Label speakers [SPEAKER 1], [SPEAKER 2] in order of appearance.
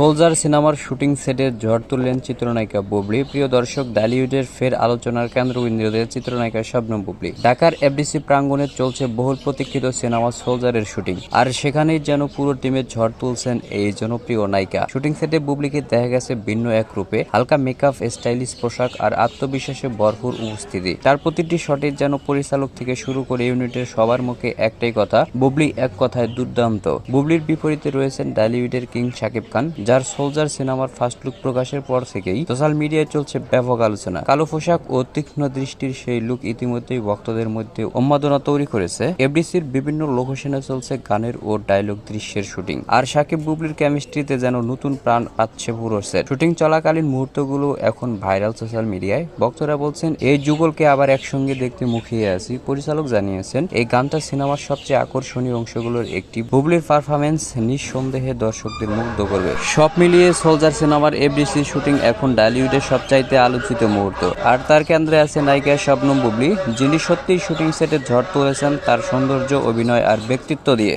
[SPEAKER 1] Soldier সিনেমার shooting সেটে ঝড় তুললেন চিত্রনায়িকা বুবলি। প্রিয় দর্শক, ডালিউডের ফের আলোচনার কেন্দ্র কেন্দ্রবিন্দুতে চিত্রনায়িকা শবনম বুবলি। ঢাকার এফডিসি প্রাঙ্গণে চলছে বহুল প্রতীক্ষিত সিনেমা সোলজারের শুটিং। আর সেখানেই যেন পুরো টিমে ঝড় তুলছেন এই জনপ্রিয় নায়িকা। শুটিং সেটে বুবলিকে দেখা গেছে ভিন্ন এক রূপে। হালকা মেকআপ, স্টাইলিশ পোশাক আর আত্মবিশ্বাসে ভরপুর উপস্থিতি। তার প্রতিটি শটে যেন পরিচালক থেকে শুরু করে ইউনিটের সবার মুখে একটাই কথা, বুবলি এক কথায় দুর্দান্ত। বুবলির বিপরীতে রয়েছেন ডালিউডের কিং শাকিব খান যার সোলজার সিনেমার ফার্স্ট লুক প্রকাশের পর থেকেই সোশ্যাল মিডিয়ায় চলছে ব্যাপক আলোচনা। কালো পোশাক ও তীক্ষ্ণ দৃষ্টির সেই লুক ইতিমধ্যেই ভক্তদের মধ্যে উন্মাদনা তৈরি করেছে। এফডিসির বিভিন্ন লোকেশনে চলছে গানের ও ডায়লগ দৃশ্যের শুটিং আর শাকিব বুবলির কেমিস্ট্রিতে যেন নতুন প্রাণ পাচ্ছে পুরো সেট শুটিং চলাকালীন মুহূর্তগুলো এখন ভাইরাল সোশ্যাল মিডিয়ায় ভক্তরা বলছেন, এই যুগলকে আবার একসঙ্গে দেখতে মুখিয়ে আছি। পরিচালক জানিয়েছেন, এই গানটা সিনেমার সবচেয়ে আকর্ষণীয় অংশগুলোর একটি। বুবলির পারফরমেন্স নিঃসন্দেহে দর্শকদের মুগ্ধ করবে। সব মিলিয়ে সোলজার সিনেমার এফডিসি শুটিং এখন ডালিউডের সবচাইতে আলোচিত মুহূর্ত। আর তার কেন্দ্রে আছে নায়িকা শবনম বুবলি, যিনি সত্যিই শুটিং সেটে ঝড় তুলেছেন তার সৌন্দর্য, অভিনয় আর ব্যক্তিত্ব দিয়ে।